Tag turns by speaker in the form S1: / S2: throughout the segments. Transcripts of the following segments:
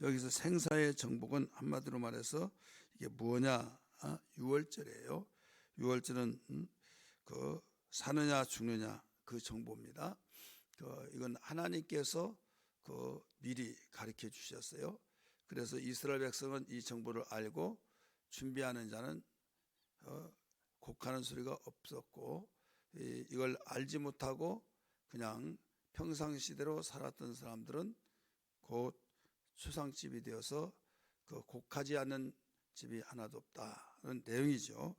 S1: 여기서 생사의 정복은 한마디로 말해서 이게 뭐냐? 아, 유월절이에요. 유월절은 음, 그 사느냐 죽느냐 그 정보입니다. 그 이건 하나님께서 그 미리 가르쳐 주셨어요. 그래서 이스라엘 백성은 이 정보를 알고 준비하는 자는 어, 곡하는 소리가 없었고 이, 이걸 알지 못하고 그냥 평상시대로 살았던 사람들은 곧 추상집이 되어서 그 곡하지 않는 집이 하나도 없다는 내용이죠.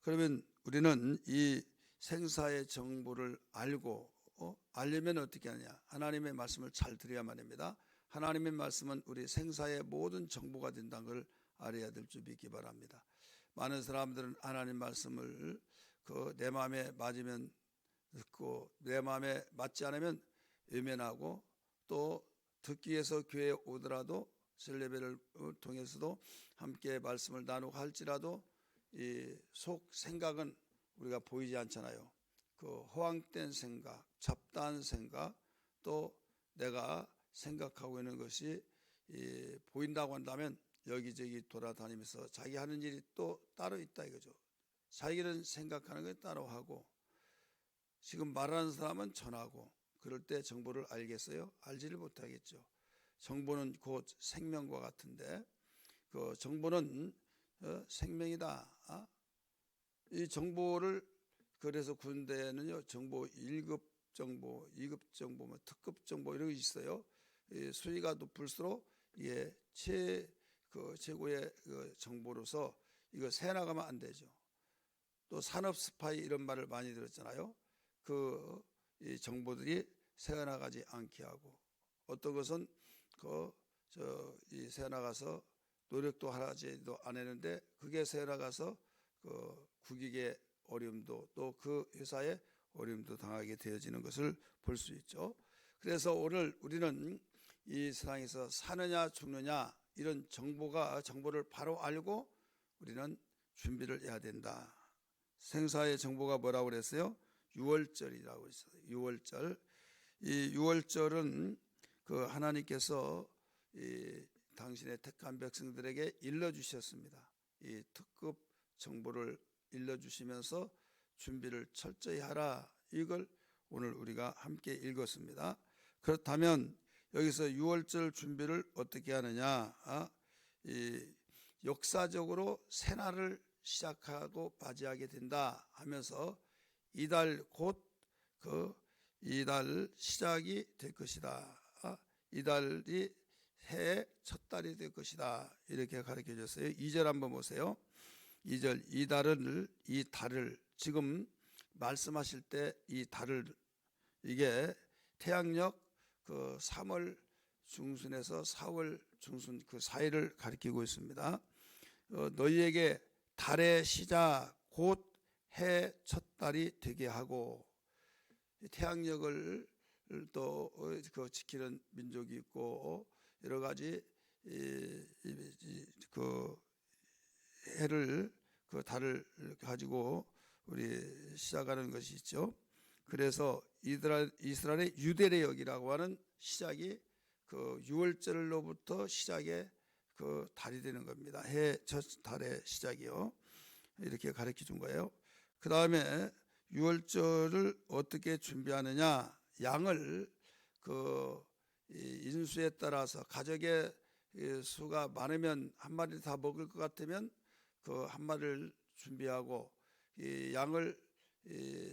S1: 그러면 우리는 이 생사의 정보를 알고 어? 알려면 어떻게 하냐? 하나님의 말씀을 잘 들어야만 합니다. 하나님의 말씀은 우리 생사의 모든 정보가 된다는 걸 알아야 될 줄 믿기 바랍니다. 많은 사람들은 하나님 말씀을 그 내 마음에 맞으면 듣고 내 마음에 맞지 않으면 외면하고 또 듣기 위해서 교회에 오더라도 셀레베를 통해서도 함께 말씀을 나누고 할지라도 이 속 생각은 우리가 보이지 않잖아요. 그 허황된 생각, 잡다한 생각, 또 내가 생각하고 있는 것이 이 보인다고 한다면 여기저기 돌아다니면서 자기 하는 일이 또 따로 있다 이거죠. 자기는 생각하는 게 따로 하고 지금 말하는 사람은 전하고 그럴 때 정보를 알겠어요? 알지를 못하겠죠. 정보는 곧 생명과 같은데 그 정보는 어, 생명이다. 아? 이 정보를 그래서 군대는요 정보 1급 정보, 2급 정보, 뭐 특급 정보 이런 게 있어요. 이 수위가 높을수록 이게 최, 그 최고의 그 정보로서 이거 새 나가면 안 되죠. 또 산업 스파이 이런 말을 많이 들었잖아요. 그이 정보들이 새어 나가지 않게 하고 어떤 것은 그저이 새어 나가서 노력도 하지도 안 했는데 그게 새어 나가서 그 국익의 어려움도 또 그 회사에 어려움도 당하게 되어지는 것을 볼 수 있죠. 그래서 오늘 우리는 이 세상에서 사느냐 죽느냐 이런 정보가 정보를 바로 알고 우리는 준비를 해야 된다. 생사의 정보가 뭐라고 그랬어요? 유월절이라고 했어요. 유월절. 이 유월절은 그 하나님께서 이 당신의 택한 백성들에게 일러 주셨습니다. 이 특급 정보를 일러 주시면서 준비를 철저히 하라. 이걸 오늘 우리가 함께 읽었습니다. 그렇다면 여기서 유월절 준비를 어떻게 하느냐? 아, 이 역사적으로 새날을 시작하고 맞이하게 된다 하면서 이달 곧 그 이달 시작이 될 것이다. 아, 이달이 해의 첫 달이 될 것이다. 이렇게 가르쳐 줬어요. 2절 한번 보세요. 2절 이 달을 이 달을 지금 말씀하실 때 이 달을 이게 태양력 그 3월 중순에서 4월 중순 그 사이를 가리키고 있습니다. 어, 너희에게 달의 시작 곧 해 첫 달이 되게 하고 태양력을 또 그 지키는 민족이 있고 여러 가지 그 해를 그 달을 가지고 우리 시작하는 것이 있죠. 그래서 이스라엘, 이스라엘의 유대례역이라고 하는 시작이 그 6월절로부터 시작의 그 달이 되는 겁니다. 해 첫 달의 시작이요. 이렇게 가르쳐 준 거예요. 그 다음에 6월절을 어떻게 준비하느냐. 양을 그 인수에 따라서 가족의 수가 많으면 한 마리 다 먹을 것 같으면 그 한 마리를 준비하고 이 양을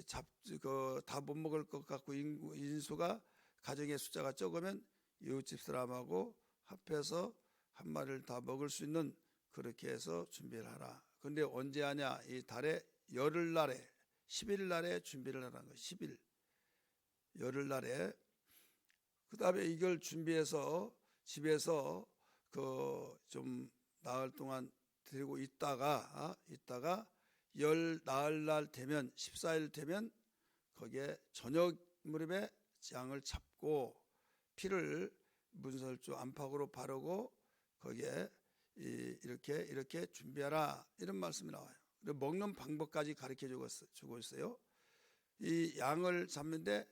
S1: 잡그 다 못 먹을 것 같고 인수가 가정의 숫자가 적으면 이웃집 사람하고 합해서 한 마리를 다 먹을 수 있는 그렇게 해서 준비를 하라. 근데 언제 하냐? 이 달에 열흘 날에 10일 날에 준비를 하라는 거. 10일. 열흘 날에 그 다음에 이걸 준비해서 집에서 그 좀 나흘 동안 들고 있다가 아, 있다가 열 나흘 날 되면 14일 되면 거기에 저녁 무렵에 양을 잡고 피를 문설주 안팎으로 바르고 거기에 이렇게 이렇게 준비하라 이런 말씀이 나와요. 먹는 방법까지 가르쳐 주고 있어요. 이 양을 잡는데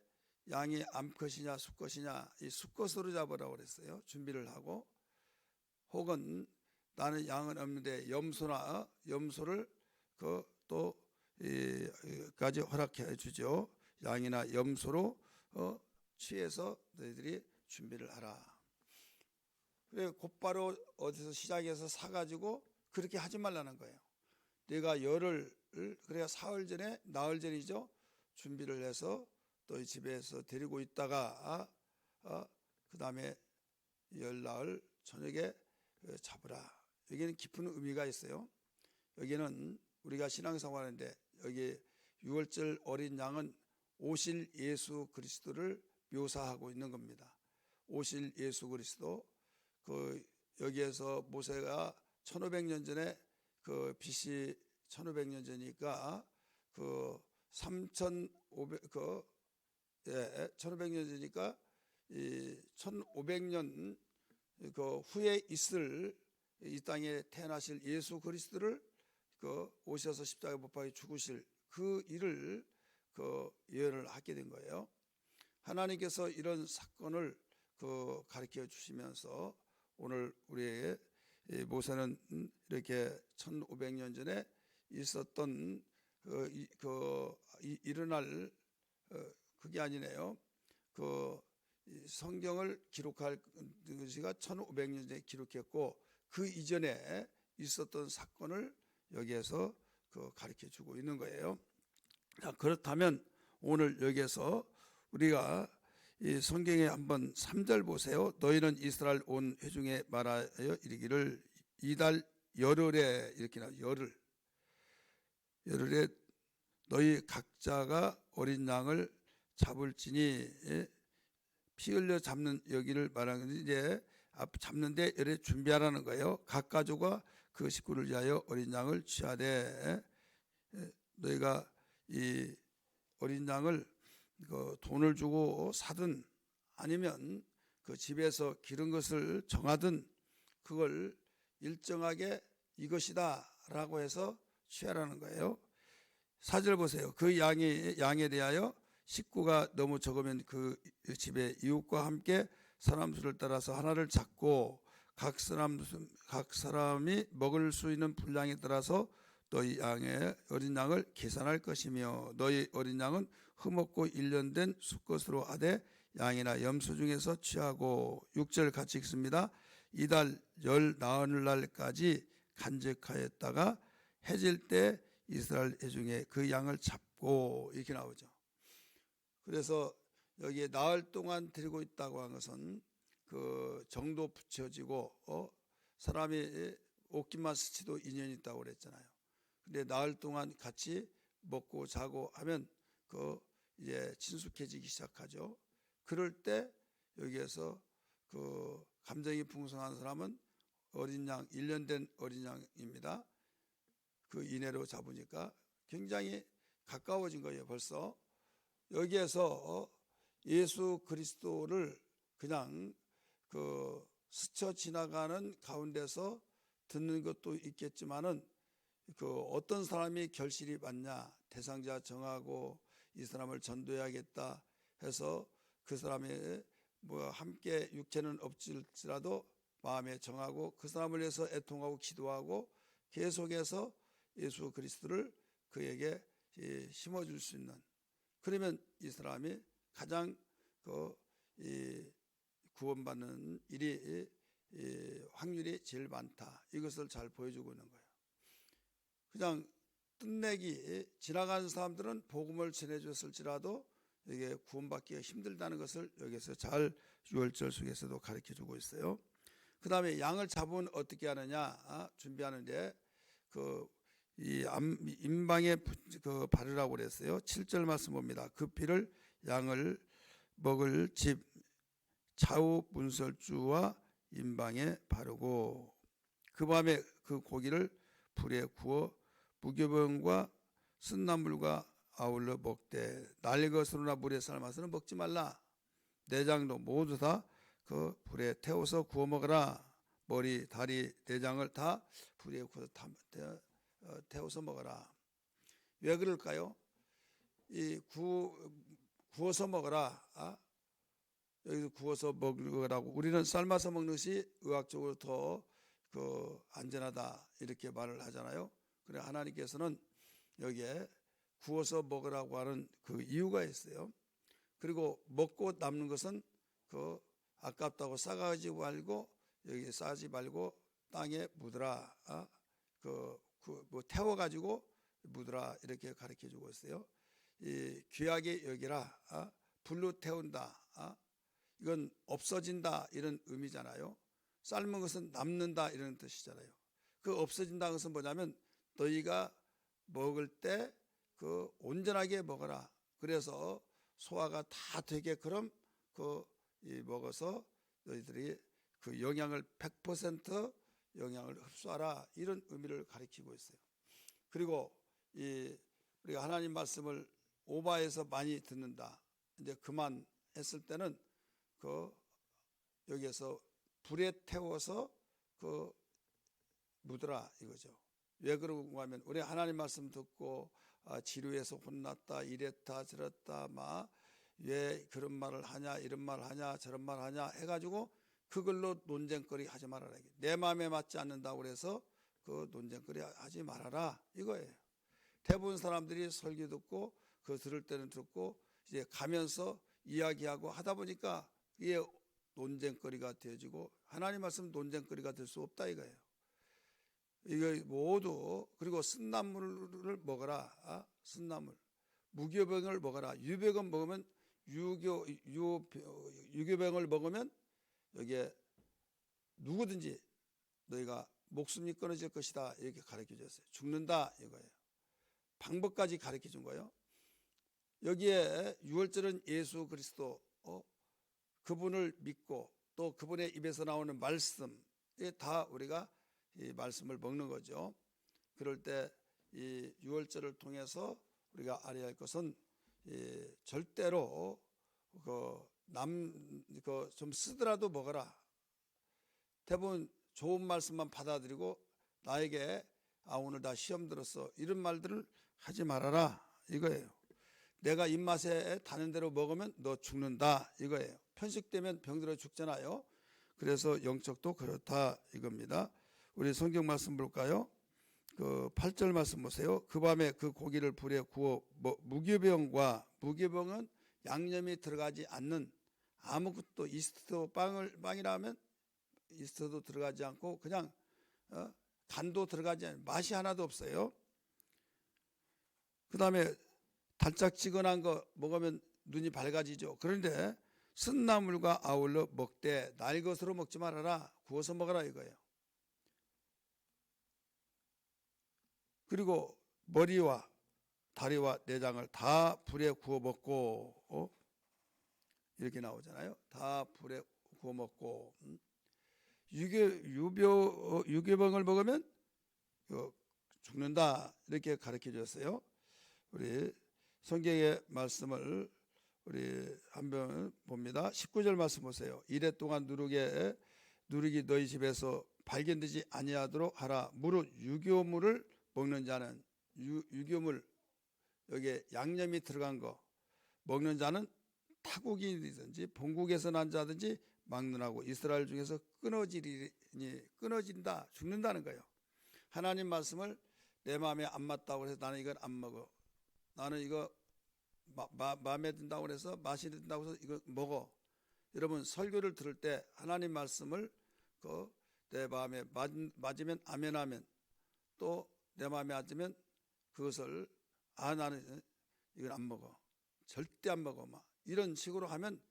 S1: 양이 암컷이냐 수컷이냐 이 수컷으로 잡으라고 그랬어요. 준비를 하고 혹은 나는 양은 없는데 염소나 염소를 그또 까지 허락해 주죠. 양이나 염소로 어, 취해서 너희들이 준비를 하라. 그래 곧바로 어디서 시장에서 사가지고 그렇게 하지 말라는 거예요. 내가 열흘 그래야 사흘 전에 나흘 전이죠 준비를 해서 또 집에서 데리고 있다가 아, 그 다음에 열 나흘 저녁에 그 잡으라. 여기는 깊은 의미가 있어요. 여기는 우리가 신앙생활하는데 여기 유월절 어린 양은 오실 예수 그리스도를 묘사하고 있는 겁니다. 오실 예수 그리스도 그 여기에서 모세가 1500년 전에 그 BC 1500년 전이니까 그 3500 그 예, 1500년 전이니까 이 1500년 그 후에 있을 이 땅에 태어나실 예수 그리스도를 그 오셔서 십자가 못 박혀 죽으실 그 일을 그 예언을 하게 된 거예요. 하나님께서 이런 사건을 그 가르쳐 주시면서 오늘 우리에게 모세는 이렇게 1500년 전에 있었던 그, 이, 그 이, 일어날 어, 그게 아니네요. 그 성경을 기록할 것이가 1500년 전에 기록했고 그 이전에 있었던 사건을 여기에서 그 가르쳐 주고 있는 거예요. 자, 그렇다면 오늘 여기에서 우리가 이 성경에 한번 3절 보세요. 너희는 이스라엘 온 회중에 말하여 이르기를 이달 열흘에 이렇게 나 열흘 열흘에 너희 각자가 어린 양을 잡을지니 예? 피 흘려 잡는 여기를 말하는 이제 잡는데 열에 준비하라는 거예요. 각 가족과 그 식구를 위하여 어린 양을 취하되 예? 너희가 이 어린 양을 그 돈을 주고 사든 아니면 그 집에서 기른 것을 정하든 그걸 일정하게 이것이다라고 해서 취하라는 거예요. 사절 보세요. 그 양이 양에 대하여 식구가 너무 적으면 그 집의 이웃과 함께 사람 수를 따라서 하나를 잡고 각 사람 각 사람이 먹을 수 있는 분량에 따라서 너희 양의 어린 양을 계산할 것이며 너희 어린 양은 흠없고 일년된 수것으로 하되 양이나 염소 중에서 취하고 육절 같이 읽습니다. 이달 열 나흘 날까지 간직하였다가 해질 때 이스라엘 중에 그 양을 잡고 이렇게 나오죠. 그래서 여기에 나흘 동안 데리고 있다고 한 것은 그 정도 붙여지고 어 사람이 옷깃만 스치도 인연이 있다고 그랬잖아요. 근데 나흘 동안 같이 먹고 자고 하면 그 이제 친숙해지기 시작하죠. 그럴 때 여기에서 그 감정이 풍성한 사람은 어린 양, 1년 된 어린 양입니다. 그 이내로 잡으니까 굉장히 가까워진 거예요, 벌써. 여기에서 예수 그리스도를 그냥 그 스쳐 지나가는 가운데서 듣는 것도 있겠지만은 그 어떤 사람이 결실이 많냐 대상자 정하고 이 사람을 전도해야겠다 해서 그 사람이 뭐 함께 육체는 없을지라도 마음에 정하고 그 사람을 위해서 애통하고 기도하고 계속해서 예수 그리스도를 그에게 심어줄 수 있는 그러면 이 사람이 가장 그 구원받는 일이 확률이 제일 많다. 이것을 잘 보여주고 있는 거예요. 그냥 끝내기 지나가는 사람들은 복음을 전해줬을지라도 이게 구원받기가 힘들다는 것을 여기서 잘 유월절 속에서도 가르쳐 주고 있어요. 그 다음에 양을 잡으면 어떻게 하느냐 아, 준비하는데 그이 임방에 그 바르라고 그랬어요. 7절 말씀 봅니다. 그 피를 양을 먹을 집 좌우 문설주와 임방에 바르고 그 밤에 그 고기를 불에 구워 무교병과 쓴나물과 아울러 먹되 날 것으로나 물에 삶아서는 먹지 말라. 내장도 모두 다 그 불에 태워서 구워 먹어라. 머리, 다리, 내장을 다 불에 구워서 어, 태워서 먹어라. 왜 그럴까요? 이 구, 구워서 먹어라. 아? 여기서 구워서 먹으라고 우리는 삶아서 먹는 것이 의학적으로 더 그 안전하다 이렇게 말을 하잖아요. 그래 하나님께서는 여기에 구워서 먹으라고 하는 그 이유가 있어요. 그리고 먹고 남는 것은 그 아깝다고 싸가지 말고 여기 싸지 말고 땅에 묻으라. 아, 그, 그 뭐 태워 가지고 묻으라 이렇게 가르쳐 주고 있어요. 이 귀하게 여기라. 아, 불로 태운다. 아, 이건 없어진다 이런 의미잖아요. 삶은 것은 남는다 이런 뜻이잖아요. 그 없어진다는 것은 뭐냐면 너희가 먹을 때 그 온전하게 먹어라. 그래서 소화가 다 되게끔 그이 먹어서 너희들이 그 영양을 100% 영양을 흡수하라 이런 의미를 가리키고 있어요. 그리고 이 우리가 하나님 말씀을 오바해서 많이 듣는다. 이제 그만 했을 때는 그 여기에서 불에 태워서 그 묻으라 이거죠. 왜 그러고 하면 우리 하나님 말씀 듣고 아, 지루해서 혼났다 이랬다 저랬다 막 왜 그런 말을 하냐 이런 말을 하냐 저런 말을 하냐 해가지고 그걸로 논쟁거리 하지 말아라. 내 마음에 맞지 않는다고 그래서 그 논쟁거리 하지 말아라 이거예요. 대부분 사람들이 설교 듣고 그 들을 때는 듣고 이제 가면서 이야기하고 하다 보니까 이게 논쟁거리가 되어지고 하나님 말씀 논쟁거리가 될 수 없다 이거예요. 이거 모두 그리고 쓴나물을 먹어라. 아? 쓴나물. 무교병을 먹어라. 유병을 먹으면 유교 유 유교병을 먹으면 여기에 누구든지 너희가 목숨이 끊어질 것이다 이렇게 가르쳐 줬어요. 죽는다 이거예요. 방법까지 가르쳐 준 거예요. 여기에 유월절은 예수 그리스도 어? 그분을 믿고 또 그분의 입에서 나오는 말씀 이게 다 우리가 이 말씀을 먹는 거죠. 그럴 때 이 유월절을 통해서 우리가 알아야 할 것은 이 절대로 그 남 그 좀 쓰더라도 먹어라. 대부분 좋은 말씀만 받아들이고 나에게 아 오늘 다 시험 들었어 이런 말들을 하지 말아라 이거예요. 내가 입맛에 타는 대로 먹으면 너 죽는다 이거예요. 편식되면 병들어 죽잖아요. 그래서 영적도 그렇다 이겁니다. 우리 성경 말씀 볼까요? 그 8절 말씀 보세요. 그 밤에 그 고기를 불에 구워 뭐, 무교병과 무교병은 양념이 들어가지 않는 아무것도 이스트 빵을 빵이라면 이스트도 들어가지 않고 그냥 어? 간도 들어가지 않는 맛이 하나도 없어요. 그 다음에 달짝지근한 거 먹으면 눈이 밝아지죠. 그런데 쓴나물과 아울러 먹되 날 것으로 먹지 말아라. 구워서 먹어라 이거예요. 그리고 머리와 다리와 내장을 다 불에 구워 먹고 어? 이렇게 나오잖아요. 다 불에 구워 먹고 음? 유교 유교 어, 유교병을 먹으면 어, 죽는다 이렇게 가르쳐 줬어요. 우리 성경의 말씀을 우리 한번 봅니다. 19절 말씀 보세요. 이래 동안 누르게 누르기 너희 집에서 발견되지 아니하도록 하라. 무릇 유교물을 먹는 자는 유, 유교물 여기에 양념이 들어간 거 먹는 자는 타국이든지 본국에서 난 자든지 막론하고 이스라엘 중에서 끊어지리니 끊어진다 죽는다는 거예요. 하나님 말씀을 내 마음에 안 맞다고 해서 나는 이걸 안 먹어. 나는 이거 마, 마, 마음에 든다고 해서 맛이 든다고 해서 이거 먹어. 여러분 설교를 들을 때 하나님 말씀을 그 내 마음에 맞, 맞으면 아멘 하면 또 내 마음에 안 들면 그것을 아 나는 이걸 안 먹어. 절대 안 먹어. 막 이런 식으로 하면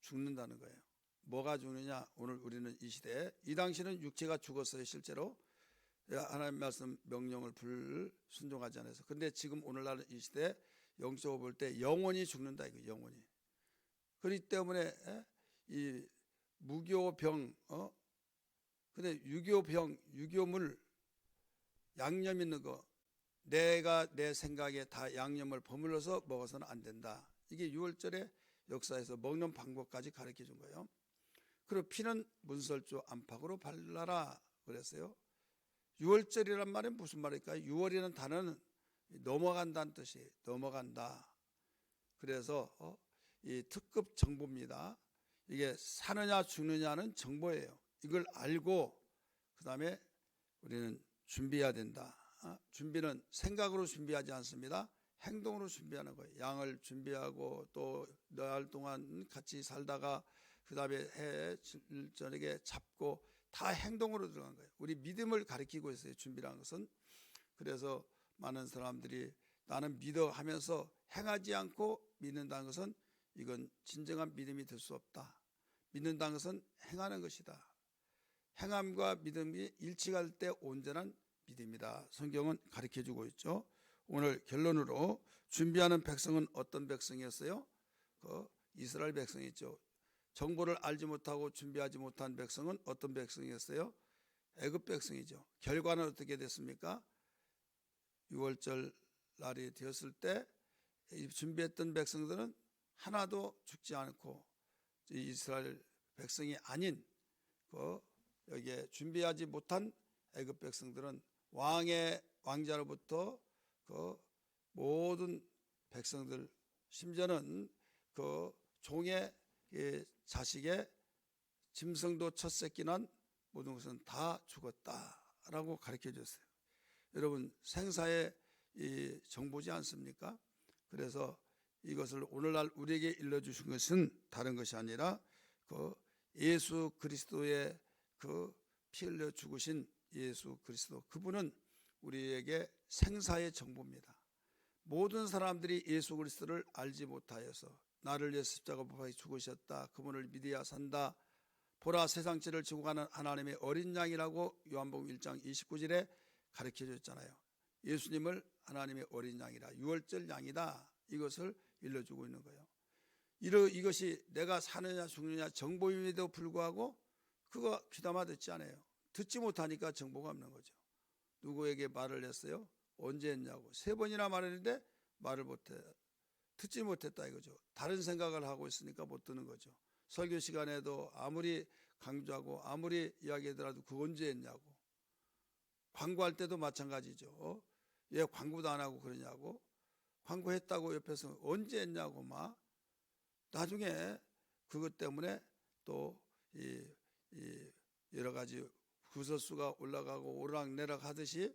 S1: 죽는다는 거예요. 뭐가 죽느냐? 오늘 우리는 이 시대에 이 당시는 육체가 죽었어요. 실제로 하나님 말씀 명령을 불 순종하지 않아서. 근데 지금 오늘날 이 시대 영적으로 볼 때 영원히 죽는다 이거 영원히. 그렇기 때문에 이 무교병 어 근데 유교병 유교물 양념 있는 거 내가 내 생각에 다 양념을 버물러서 먹어서는 안 된다. 이게 6월절의 역사에서 먹는 방법까지 가르쳐 준 거예요. 그리고 피는 문설주 안팎으로 발라라 그랬어요. 6월절이란 말은 무슨 말일까요? 6월이라는 단어는 넘어간다는 뜻이 넘어간다. 그래서 어, 이 특급 정보입니다. 이게 사느냐 죽느냐는 정보예요. 이걸 알고 그 다음에 우리는 준비해야 된다. 어? 준비는 생각으로 준비하지 않습니다. 행동으로 준비하는 거예요. 양을 준비하고 또날 동안 같이 살다가 그 다음에 해 질- 저녁에 잡고 다 행동으로 들어간 거예요. 우리 믿음을 가리키고 있어요. 준비라는 것은 그래서 많은 사람들이 나는 믿어 하면서 행하지 않고 믿는다는 것은 이건 진정한 믿음이 될 수 없다. 믿는다는 것은 행하는 것이다. 행함과 믿음이 일치할 때 온전한 믿음이다. 성경은 가르쳐 주고 있죠. 오늘 결론으로 준비하는 백성은 어떤 백성이었어요? 그 이스라엘 백성이죠. 정보를 알지 못하고 준비하지 못한 백성은 어떤 백성이었어요? 애굽 백성이죠. 결과는 어떻게 됐습니까? 6월절 날이 되었을 때이 준비했던 백성들은 하나도 죽지 않고 이 이스라엘 백성이 아닌 그 여기에 준비하지 못한 애굽 백성들은 왕의 왕자로부터 그 모든 백성들 심지어는 그 종의 이 자식의 짐승도 첫 새끼 난 모든 것은 다 죽었다라고 가르쳐 줬어요. 여러분 생사의 이 정보지 않습니까? 그래서 이것을 오늘날 우리에게 일러 주신 것은 다른 것이 아니라 그 예수 그리스도의 그 피 흘려 죽으신 예수 그리스도 그분은 우리에게 생사의 정보입니다. 모든 사람들이 예수 그리스도를 알지 못하여서 나를 위해 십자가 법하에 죽으셨다. 그분을 믿어야 산다. 보라 세상죄를 지고 가는 하나님의 어린 양이라고 요한복음 1장 29절에 가르쳐 줬잖아요. 예수님을 하나님의 어린 양이라 유월절 양이다. 이것을 일러주고 있는 거예요. 이러 이것이 내가 사느냐 죽느냐 정보임에도 불구하고 그거 귀담아 듣지 않아요. 듣지 못하니까 정보가 없는 거죠. 누구에게 말을 했어요? 언제 했냐고 세 번이나 말했는데 말을 못해 듣지 못했다 이거죠. 다른 생각을 하고 있으니까 못 듣는 거죠. 설교 시간에도 아무리 강조하고 아무리 이야기하더라도 그 언제 했냐고 광고할 때도 마찬가지죠. 왜 광고도 안 하고 그러냐고 광고했다고 옆에서 언제 했냐고 막 나중에 그것 때문에 또이이 여러 가지 구설수가 올라가고 오락내락 하듯이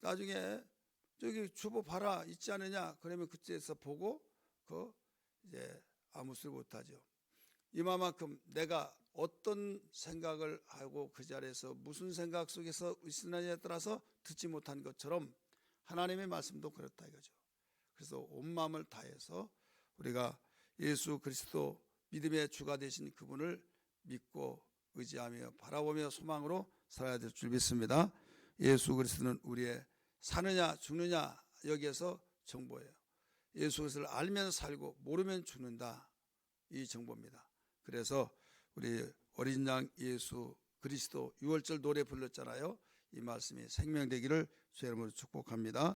S1: 나중에 저기 주보 봐라 있지 않느냐 그러면 그때에서 보고 그 이제 아무 소리 못하죠. 이마만큼 내가 어떤 생각을 하고 그 자리에서 무슨 생각 속에서 있으느냐에 따라서 듣지 못한 것처럼 하나님의 말씀도 그렇다 이거죠. 그래서 온 마음을 다해서 우리가 예수 그리스도 믿음의 주가 되신 그분을 믿고 의지하며 바라보며 소망으로 살아야 될 줄 믿습니다. 예수 그리스도는 우리의 사느냐 죽느냐 여기에서 정보예요. 예수 그리스도를 알면 살고 모르면 죽는다. 이 정보입니다. 그래서 우리 어린 양 예수 그리스도 6월절 노래 불렀잖아요. 이 말씀이 생명되기를 주의 이름으로 축복합니다.